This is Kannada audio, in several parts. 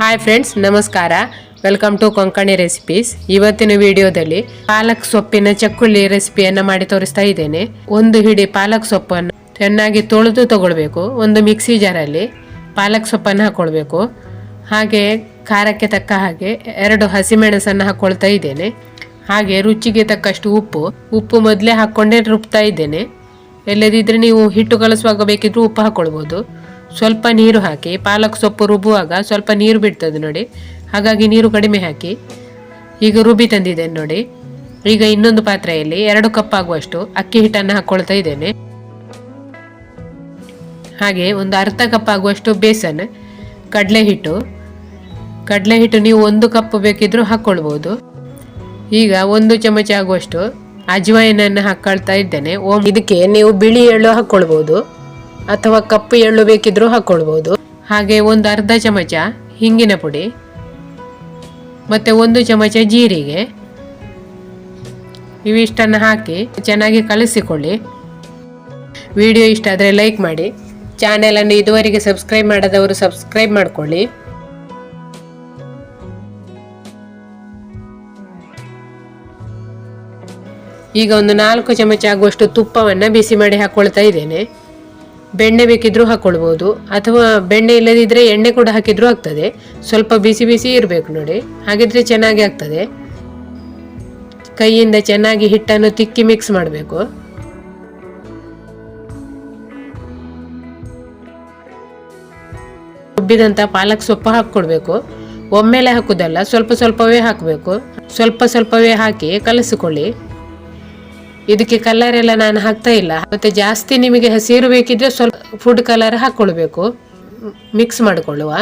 ಹಾಯ್ ಫ್ರೆಂಡ್ಸ್ ನಮಸ್ಕಾರ. ವೆಲ್ಕಮ್ ಟು ಕೊಂಕಣಿ ರೆಸಿಪೀಸ್ ಇವತ್ತಿನ ವಿಡಿಯೋದಲ್ಲಿ ಪಾಲಕ್ ಸೊಪ್ಪಿನ ಚಕ್ಕುಳ್ಳಿ ರೆಸಿಪಿಯನ್ನು ಮಾಡಿ ತೋರಿಸ್ತಾ ಇದ್ದೇನೆ. ಒಂದು ಹಿಡಿ ಪಾಲಕ್ ಸೊಪ್ಪನ್ನು ಚೆನ್ನಾಗಿ ತೊಳೆದು ತಗೊಳ್ಬೇಕು. ಒಂದು ಮಿಕ್ಸಿ ಜಾರಲ್ಲಿ ಪಾಲಕ್ ಸೊಪ್ಪನ್ನು ಹಾಕ್ಕೊಳ್ಬೇಕು ಹಾಗೆ ಖಾರಕ್ಕೆ ತಕ್ಕ ಹಾಗೆ ಎರಡು ಹಸಿಮೆಣಸನ್ನು ಹಾಕ್ಕೊಳ್ತಾ ಇದ್ದೇನೆ. ಹಾಗೆ ರುಚಿಗೆ ತಕ್ಕಷ್ಟು ಉಪ್ಪು. ಉಪ್ಪು ಮೊದಲೇ ಹಾಕ್ಕೊಂಡೇ ರುಬ್ತಾ ಇದ್ದೇನೆ. ಇಲ್ಲದಿದ್ದರೆ ನೀವು ಹಿಟ್ಟು ಕಲಸುವಾಗ ಬೇಕಿದ್ರೂ ಉಪ್ಪು ಹಾಕೊಳ್ಬೋದು. ಸ್ವಲ್ಪ ನೀರು ಹಾಕಿ, ಪಾಲಕ್ ಸೊಪ್ಪು ರುಬ್ಬುವಾಗ ಸ್ವಲ್ಪ ನೀರು ಬಿಡ್ತದೆ ನೋಡಿ. ಹಾಗಾಗಿ ನೀರು ಕಡಿಮೆ ಹಾಕಿ, ಈಗ ರುಬ್ಬಿ ತಂದಿದ್ದೇನೆ ನೋಡಿ. ಈಗ ಇನ್ನೊಂದು ಪಾತ್ರೆಯಲ್ಲಿ ಎರಡು ಕಪ್ ಆಗುವಷ್ಟು ಅಕ್ಕಿ ಹಿಟ್ಟನ್ನು ಹಾಕ್ಕೊಳ್ತಾ ಇದ್ದೇನೆ. ಹಾಗೆ ಒಂದು ಅರ್ಧ ಕಪ್ ಆಗುವಷ್ಟು ಬೇಸನ್, ಕಡಲೆ ಹಿಟ್ಟು. ಕಡಲೆ ಹಿಟ್ಟು ನೀವು ಒಂದು ಕಪ್ ಬೇಕಿದ್ರೂ ಹಾಕ್ಕೊಳ್ಬೋದು ಈಗ ಒಂದು ಚಮಚ ಆಗುವಷ್ಟು ಅಜ್ವಾಯಿನನ್ನು ಹಾಕೊಳ್ತಾ ಇದ್ದೇನೆ. ಓಮ್ ಇದಕ್ಕೆ ನೀವು ಬಿಳಿ ಎಳ್ಳು ಹಾಕ್ಕೊಳ್ಬೋದು ಅಥವಾ ಕಪ್ಪು ಎಳ್ಳು ಬೇಕಿದ್ರೂ ಹಾಕ್ಕೊಳ್ಬೋದು ಹಾಗೆ ಒಂದು ಅರ್ಧ ಚಮಚ ಹಿಂಗಿನ ಪುಡಿ, ಮತ್ತೆ ಒಂದು ಚಮಚ ಜೀರಿಗೆ. ಇವಿಷ್ಟನ್ನು ಹಾಕಿ ಚೆನ್ನಾಗಿ ಕಲಿಸಿಕೊಳ್ಳಿ. ವಿಡಿಯೋ ಇಷ್ಟ ಆದರೆ ಲೈಕ್ ಮಾಡಿ. ಚಾನೆಲನ್ನು ಇದುವರೆಗೆ ಸಬ್ಸ್ಕ್ರೈಬ್ ಮಾಡದವರು ಸಬ್ಸ್ಕ್ರೈಬ್ ಮಾಡಿಕೊಳ್ಳಿ. ಈಗ ಒಂದು ನಾಲ್ಕು ಚಮಚ ಆಗುವಷ್ಟು ತುಪ್ಪವನ್ನು ಬಿಸಿ ಮಾಡಿ ಹಾಕ್ಕೊಳ್ತಾ ಇದ್ದೇನೆ. ಬೆಣ್ಣೆ ಬೇಕಿದ್ರೂ ಹಾಕ್ಕೊಳ್ಬೋದು ಅಥವಾ ಬೆಣ್ಣೆ ಇಲ್ಲದಿದ್ದರೆ ಎಣ್ಣೆ ಕೂಡ ಹಾಕಿದ್ರೂ ಆಗ್ತದೆ. ಸ್ವಲ್ಪ ಬಿಸಿ ಬಿಸಿ ಇರಬೇಕು ನೋಡಿ, ಹಾಗಿದ್ರೆ ಚೆನ್ನಾಗಿ ಆಗ್ತದೆ. ಕೈಯಿಂದ ಚೆನ್ನಾಗಿ ಹಿಟ್ಟನ್ನು ತಿಕ್ಕಿ ಮಿಕ್ಸ್ ಮಾಡಬೇಕು. ಉಬ್ಬಿದಂಥ ಪಾಲಕ್ ಸೊಪ್ಪು ಹಾಕ್ಕೊಡ್ಬೇಕು. ಒಮ್ಮೆಲೆ ಹಾಕೋದಲ್ಲ, ಸ್ವಲ್ಪ ಸ್ವಲ್ಪವೇ ಹಾಕಬೇಕು. ಸ್ವಲ್ಪ ಸ್ವಲ್ಪವೇ ಹಾಕಿ ಕಲಸಿಕೊಳ್ಳಿ. ಇದಕ್ಕೆ ಕಲರ್ ಎಲ್ಲ ನಾನು ಹಾಕ್ತಾ ಇಲ್ಲ. ಮತ್ತೆ ಜಾಸ್ತಿ ನಿಮಗೆ ಹಸಿರು ಬೇಕಿದ್ರೆ ಸ್ವಲ್ಪ ಫುಡ್ ಕಲರ್ ಹಾಕ್ಕೊಳ್ಬೇಕು ಮಿಕ್ಸ್ ಮಾಡಿಕೊಳ್ಳುವ.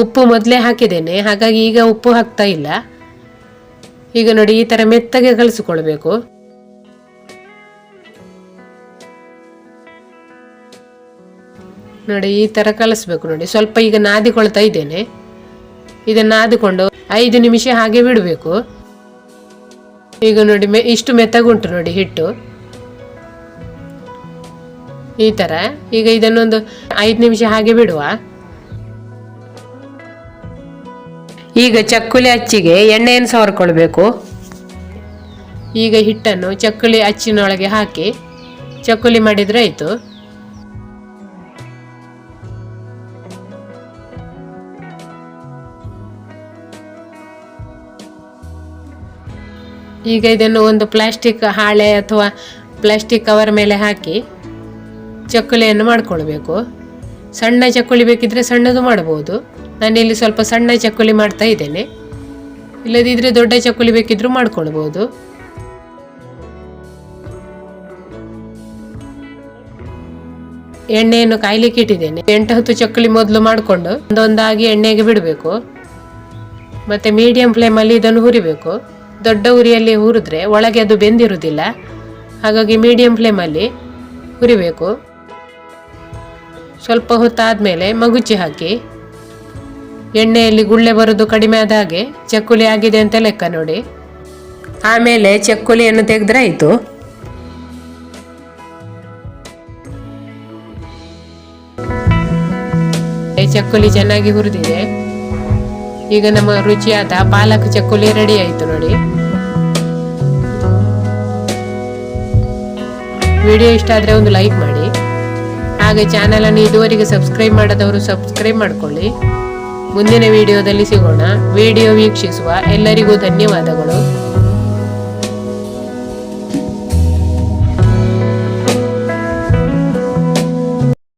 ಉಪ್ಪು ಮೊದಲೇ ಹಾಕಿದ್ದೇನೆ. ಹಾಗಾಗಿ ಈಗ ಉಪ್ಪು ಹಾಕ್ತಾ ಇಲ್ಲ. ಈಗ ನೋಡಿ ಈ ಥರ ಮೆತ್ತಗೆ ಕಲಿಸಿಕೊಳ್ಬೇಕು. ನೋಡಿ ಈ ಥರ ಕಲಿಸ್ಬೇಕು ನೋಡಿ. ಸ್ವಲ್ಪ ಈಗ ನಾದಿಕೊಳ್ತಾ ಇದ್ದೇನೆ. ಇದನ್ನು ನಾದಿಕೊಂಡು ಐದು ನಿಮಿಷ ಹಾಗೆ ಬಿಡಬೇಕು. ಈಗ ನೋಡಿ ಮೆ ಇಷ್ಟು ಮೆತ್ತಗುಂಟು ನೋಡಿ ಹಿಟ್ಟು. ಈ ಥರ ಈಗ ಇದನ್ನೊಂದು ಐದು ನಿಮಿಷ ಹಾಗೆ ಬಿಡುವ. ಈಗ ಚಕ್ಕುಲಿ ಅಚ್ಚಿಗೆ ಎಣ್ಣೆಯನ್ನು ಸವರ್ಕೊಳ್ಬೇಕು. ಈಗ ಹಿಟ್ಟನ್ನು ಚಕ್ಕುಲಿ ಅಚ್ಚಿನೊಳಗೆ ಹಾಕಿ ಚಕ್ಕುಲಿ ಮಾಡಿದರೆ ಆಯಿತು. ಈಗ ಇದನ್ನು ಒಂದು ಪ್ಲಾಸ್ಟಿಕ್ ಹಾಳೆ ಅಥವಾ ಪ್ಲಾಸ್ಟಿಕ್ ಕವರ್ ಮೇಲೆ ಹಾಕಿ ಚಕ್ಕುಲಿಯನ್ನು ಮಾಡಿಕೊಳ್ಬೇಕು. ಸಣ್ಣ ಚಕ್ಕುಲಿ ಬೇಕಿದ್ರೆ ಸಣ್ಣದು ಮಾಡ್ಬೋದು. ನಾನಿಲ್ಲಿ ಸ್ವಲ್ಪ ಸಣ್ಣ ಚಕ್ಕುಲಿ ಮಾಡ್ತಾ ಇದ್ದೇನೆ. ಇಲ್ಲದಿದ್ದರೆ ದೊಡ್ಡ ಚಕ್ಕುಲಿ ಬೇಕಿದ್ದರೂ ಮಾಡ್ಕೊಳ್ಬೋದು. ಎಣ್ಣೆಯನ್ನು ಕಾಯ್ಲಿಕ್ಕೆ ಇಟ್ಟಿದ್ದೇನೆ. ಎಂಟು ಹತ್ತು ಚಕ್ಕುಲಿ ಮೊದಲು ಮಾಡಿಕೊಂಡು ಒಂದೊಂದಾಗಿ ಎಣ್ಣೆಗೆ ಬಿಡಬೇಕು. ಮತ್ತೆ ಮೀಡಿಯಂ ಫ್ಲೇಮಲ್ಲಿ ಇದನ್ನು ಹುರಿಬೇಕು. ದೊಡ್ಡ ಉರಿಯಲ್ಲಿ ಹುರಿದ್ರೆ ಒಳಗೆ ಅದು ಬೆಂದಿರುವುದಿಲ್ಲ. ಹಾಗಾಗಿ ಮೀಡಿಯಂ ಫ್ಲೇಮಲ್ಲಿ ಹುರಿಬೇಕು ಸ್ವಲ್ಪ ಹೊತ್ತಾದ ಮೇಲೆ ಮಗುಚಿ ಹಾಕಿ. ಎಣ್ಣೆಯಲ್ಲಿ ಗುಳ್ಳೆ ಬರೋದು ಕಡಿಮೆ ಆದ ಹಾಗೆ ಚಕ್ಕುಲಿ ಆಗಿದೆ ಅಂತ ಲೆಕ್ಕ ನೋಡಿ. ಆಮೇಲೆ ಚಕ್ಕುಲಿಯನ್ನು ತೆಗೆದ್ರೆ ಆಯಿತು. ಚಕ್ಕುಲಿ ಚೆನ್ನಾಗಿ ಹುರಿದಿದೆ. ಈಗ ನಮ್ಮ ರುಚಿಯಾದ ಪಾಲಕ್ ಚಕ್ಕುಲಿ ರೆಡಿ ಆಯಿತು ನೋಡಿ. ವಿಡಿಯೋ ಇಷ್ಟ ಆದರೆ ಒಂದು ಲೈಕ್ ಮಾಡಿ. ಹಾಗೆ ಚಾನಲನ್ನು ಇದುವರೆಗೆ ಸಬ್ಸ್ಕ್ರೈಬ್ ಮಾಡದವರು ಸಬ್ಸ್ಕ್ರೈಬ್ ಮಾಡಿಕೊಳ್ಳಿ. ಮುಂದಿನ ವಿಡಿಯೋದಲ್ಲಿ ಸಿಗೋಣ. ವಿಡಿಯೋ ವೀಕ್ಷಿಸುವ ಎಲ್ಲರಿಗೂ ಧನ್ಯವಾದಗಳು.